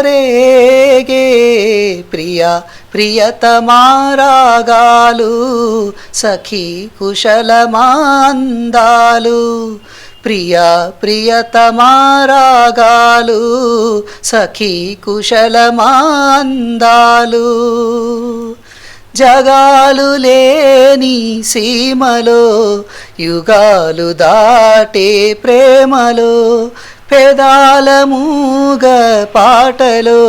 రేగే. ప్రియ ప్రియతమారాగాలు సఖీ కుశలమాందాలు. ప్రియ ప్రియతమారాగాలు సఖీ కుశలమాందాలు. జగాలు లేని సీమలో యుగాలు దాటే ప్రేమలో పెదాల మూగ పాటలో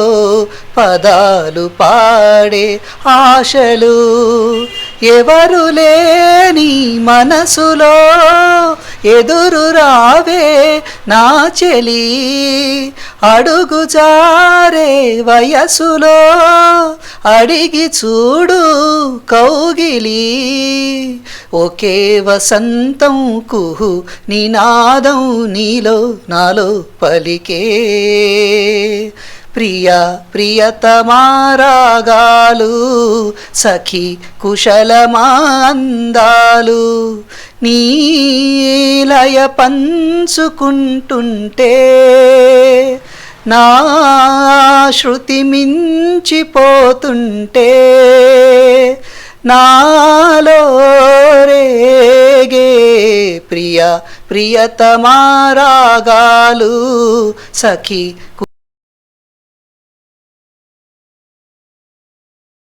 పదాలు పాడే ఆశలు ఎవరు లేని మనసులో ఎదురు రావే నా చెలి. అడుగు జారే వయసులో అడిగి చూడు కౌగిలి. ఒకే వసంతం కుహు నినాదం నీలో నాలో పలికే. ప్రియ ప్రియతమారాగాలు సఖి కుశలమాందాలు నీలయ పంచుకుంటుంటే నా శృతి మించిపోతుంటే నాలో రేగే ప్రియ ప్రియతమారాగాలు సఖి